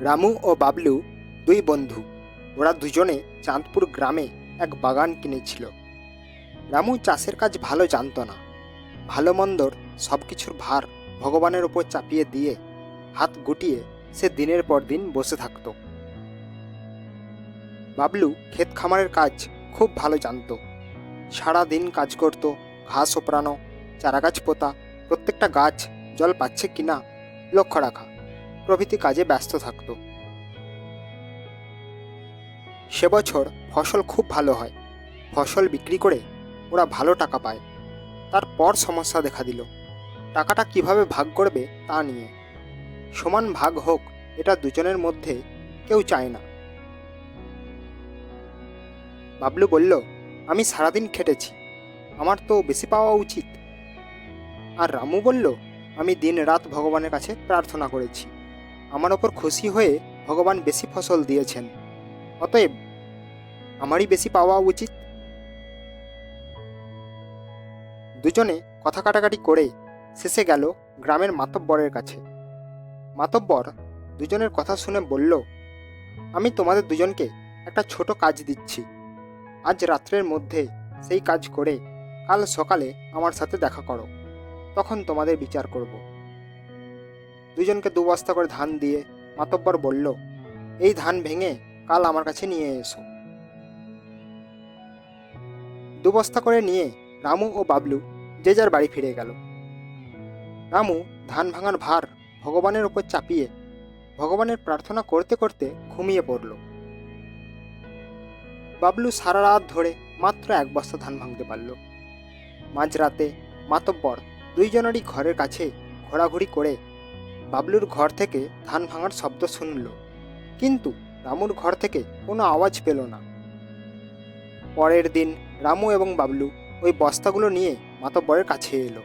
রামু ও বাবলু দুই বন্ধু। ওরা দুজনে চাঁদপুর গ্রামে এক বাগান কিনেছিল। রামু চাষের কাজ ভালো জানতো না। ভালো মন্দর সব কিছুর ভার ভগবানের ওপর চাপিয়ে দিয়ে হাত গুটিয়ে সে দিনের পর দিন বসে থাকতো। বাবলু ক্ষেত খামারের কাজ খুব ভালো জানতো। সারা দিন কাজ করত, ঘাস ওপরানো, চারাগাছ পোতা, প্রত্যেকটা গাছ জল পাচ্ছে কিনা লক্ষ্য রাখা। প্রভৃতি কাজে ব্যস্ত থাকত। সে বছর ফসল খুব ভালো হয়। ফসল বিক্রি করে ওরা ভালো টাকা পায়। তারপর সমস্যা দেখা দিল। টাকাটা কীভাবে ভাগ করবে তা নিয়ে। সমান ভাগ হোক, এটা দুজনের মধ্যে কেউ চায় না। বাবলু বলল, আমি সারাদিন খেটেছি। আমার তো বেশি পাওয়া উচিত। আর রামু বলল, আমি দিন রাত ভগবানের কাছে প্রার্থনা করেছি। আমার ওপর খুশি হয়ে ভগবান বেশি ফসল দিয়েছেন। অতএব, আমারই বেশি পাওয়া উচিত। দুজনে কথা কাটাকাটি করে শেষে গেল গ্রামের মাতব্বরের কাছে। মাতব্বর দুজনের কথা শুনে বলল, আমি তোমাদের দুজনকে একটা ছোট কাজ দিচ্ছি। আজ রাত্রের মধ্যে সেই কাজ করে কাল সকালে আমার সাথে দেখা করো। তখন তোমাদের বিচার করব। দুজনকে দু বস্তা করে ধান দিয়ে মাতব্বর বলল, এই ধান ভেঙে কাল আমার কাছে নিয়ে এসো। দু বস্তা করে নিয়ে রামু ও বাবলু যে যার বাড়ি ফিরে গেল। রামু ধান ভাঙার ভার ভগবানের ওপর চাপিয়ে ভগবানের প্রার্থনা করতে করতে ঘুমিয়ে পড়ল। বাবলু সারা রাত ধরে মাত্র এক বস্তা ধান ভাঙতে পারল। মাঝরাতে মাতব্বর দুইজনেরই ঘরের কাছে ঘোরাঘুরি করে বাবলুর ঘর থেকে ধান ভাঙার শব্দ শুনল। কিন্তু রামুর ঘর থেকে কোনো আওয়াজ পেল না। পরের দিন রামু এবং বাবলু ওই বস্তাগুলো নিয়ে মাতব্বরের কাছে এলো।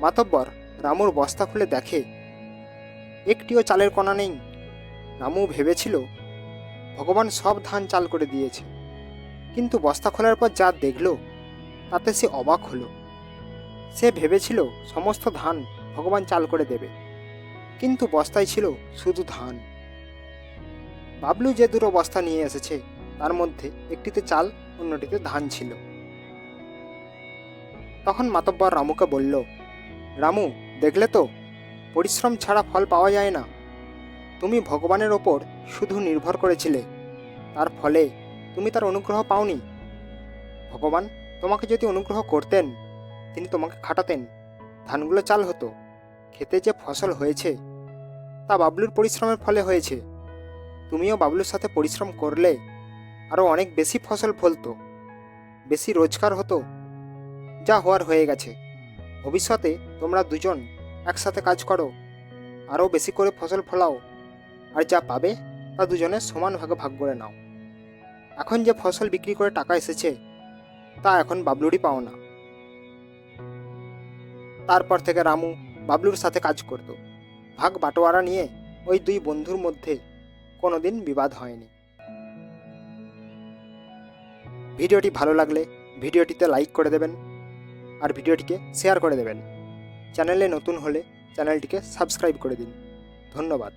মাতব্বর রামুর বস্তা খুলে দেখে, একটিও চালের কণা নেই। রামু ভেবেছিল, ভগবান সব ধান চাল করে দিয়েছে। কিন্তু বস্তা খোলার পর যা দেখল, তাতে সে অবাক হলো। সে ভেবেছিল, সমস্ত ধান ভগবান চাল করে দেবে। কিন্তু বস্তায় ছিল শুধু ধান। বাবলু যে দুটো বস্তা নিয়ে এসেছে, তার মধ্যে একটিতে চাল, অন্যটিতে ধান ছিল। তখন মাতব্বর রামুকে বলল, রামু, দেখলে তো? পরিশ্রম ছাড়া ফল পাওয়া যায় না। তুমি ভগবানের ওপর শুধু নির্ভর করেছিলে। তার ফলে তুমি তার অনুগ্রহ পাওনি। ভগবান তোমাকে যদি অনুগ্রহ করতেন, তিনি তোমাকে খাটাতেন। ধানগুলো চাল হতো। খেতে যে ফসল হয়েছে, তা বাবলুর পরিশ্রমের ফলে হয়েছে। তুমিও বাবলুর সাথে পরিশ্রম করলে আরও অনেক বেশি ফসল ফলতো, বেশি রোজগার হতো, যা হওয়ার হয়ে গেছে। ভবিষ্যতে তোমরা দুজন একসাথে কাজ করো আরও বেশি করে ফসল ফলাও, আর যা পাবে তা দুজনে সমান ভাগে ভাগ করে নাও। এখন যে ফসল বিক্রি করে টাকা এসেছে, তা এখন বাবলুরই পাও না তারপর থেকে রামু বাবলুর সাথে কাজ করত। ভাগ বাটোয়ারা নিয়ে ওই দুই বন্ধুর মধ্যে কোনোদিন বিবাদ হয়নি। ভিডিওটি ভালো লাগলে ভিডিওটিতে লাইক করে দেবেন আর ভিডিওটিকে শেয়ার করে দেবেন। চ্যানেলে নতুন হলে চ্যানেলটিকে সাবস্ক্রাইব করে দিন। ধন্যবাদ।